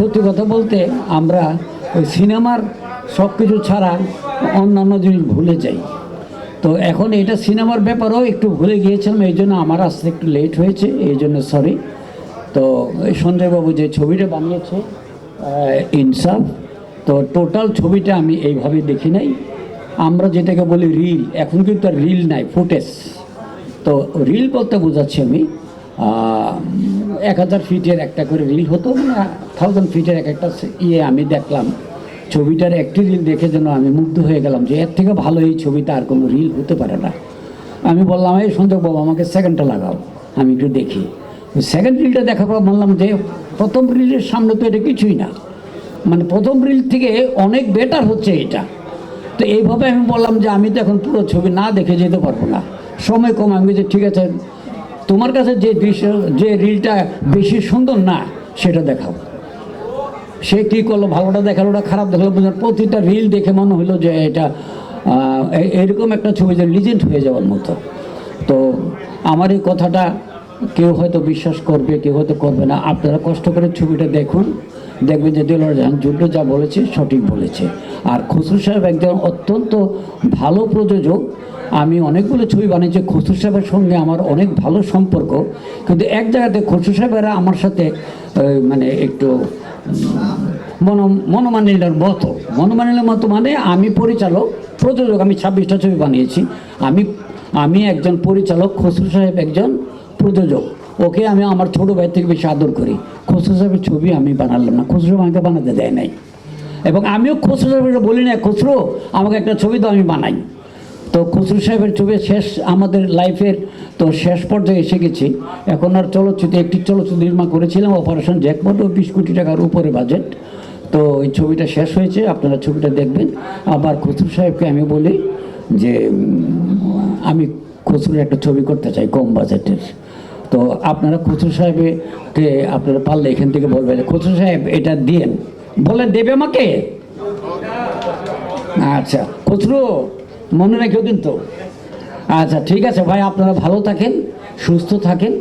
সত্যি কথা বলতে আমরা ওই সিনেমার সব কিছু ছাড়া অন্যান্য জিনিস ভুলে যাই। তো এখন এটা সিনেমার ব্যাপারেও একটু ভুলে গিয়েছিলাম, এই জন্য আমার আসতে একটু লেট হয়েছে, এই জন্য সরি তো সঞ্জয়বাবু যে ছবিটা বানিয়েছে ইনসাফ, তো টোটাল ছবিটা আমি এইভাবে দেখি নাই। আমরা যেটাকে বলি রিল এখন কিন্তু আর রিল নাই ফুটেজ তো রিল বলতে বোঝাচ্ছি আমি এক হাজার ফিটের একটা করে রিল হতো না থাউজেন্ড ফিটের এক একটা ইয়ে আমি দেখলাম। ছবিটার একটি রিল দেখে যেন আমি মুগ্ধ হয়ে গেলাম যে এর থেকে ভালো এই ছবিতে আর কোনো রিল হতে পারে না। আমি বললাম, এই সঞ্জয় বাবু, আমাকে সেকেন্ডটা লাগাও, আমি একটু দেখি। সেকেন্ড রিলটা দেখার পর বললাম যে, প্রথম রিলের সামনে তো এটা কিছুই না। মানে প্রথম রিল থেকে অনেক বেটার হচ্ছে এটা। তো এইভাবে আমি বললাম যে, আমি তো এখন পুরো ছবি না দেখে যেতে পারব না। সময় কম। আমি যে, ঠিক আছে তোমার কাছে যে দৃশ্য, যে রিলটা বেশি সুন্দর না, সেটা দেখাও। সে কী করল? ভালোটা দেখাল, ওটা খারাপ দেখাল বোঝার প্রতিটা রিল দেখে মনে হলো যে এটা এরকম একটা ছবি যে লিজেন্ড হয়ে যাওয়ার মতো। তো আমার এই কথাটা কেউ হয়তো বিশ্বাস করবে, কেউ হয়তো করবে না। আপনারা কষ্ট করে ছবিটা দেখুন। দেখবেন যে দেলোয়ার জাহান যুদ্ধ যা বলেছে, সঠিক বলেছে। আর খসরু সাহেব একজন অত্যন্ত ভালো প্রযোজক। আমি অনেকগুলো ছবি বানিয়েছি, খসরু সাহেবের সঙ্গে আমার অনেক ভালো সম্পর্ক। কিন্তু এক জায়গাতে খসরু সাহেবেরা আমার সাথে মানে একটু মন মনোমানিলের মতো। মনোমানিলের মতো মানে আমি পরিচালক, প্রযোজক, আমি ছাব্বিশটা ছবি বানিয়েছি। আমি আমি একজন পরিচালক, খসরু সাহেব একজন প্রযোজক। ওকে আমি আমার ছোটো ভাই থেকে বেশি আদর করি। খসরু সাহেবের ছবি আমি বানালাম না খসরু আমাকে বানাতে দেয় নাই। এবং আমিও খসরু সাহেবের বলি না খসরু, আমাকে একটা ছবি তো আমি বানাই। তো খসরু সাহেবের ছবি শেষ, আমাদের লাইফের তো শেষ পর্যায়ে এসে গেছি। এখন আর চলচ্চিত্র, একটি চলচ্চিত্র নির্মাণ করেছিলাম অপারেশন জ্যাকপট ও বিশ কোটি টাকার উপরে বাজেট তো এই ছবিটা শেষ হয়েছে, আপনারা ছবিটা দেখবেন। আবার খসরু সাহেবকে আমি বলি যে আমি খসরুর একটা ছবি করতে চাই কম বাজেটের তো আপনারা খুচরো সাহেবকে আপনারা পারলে এখান থেকে বলবেন, খুচরো সাহেব এটা দিয়েন। বলে দেবে আমাকে? আচ্ছা খুচরো মনে রেখেও কিন্তু আচ্ছা ঠিক আছে ভাই, আপনারা ভালো থাকেন, সুস্থ থাকেন।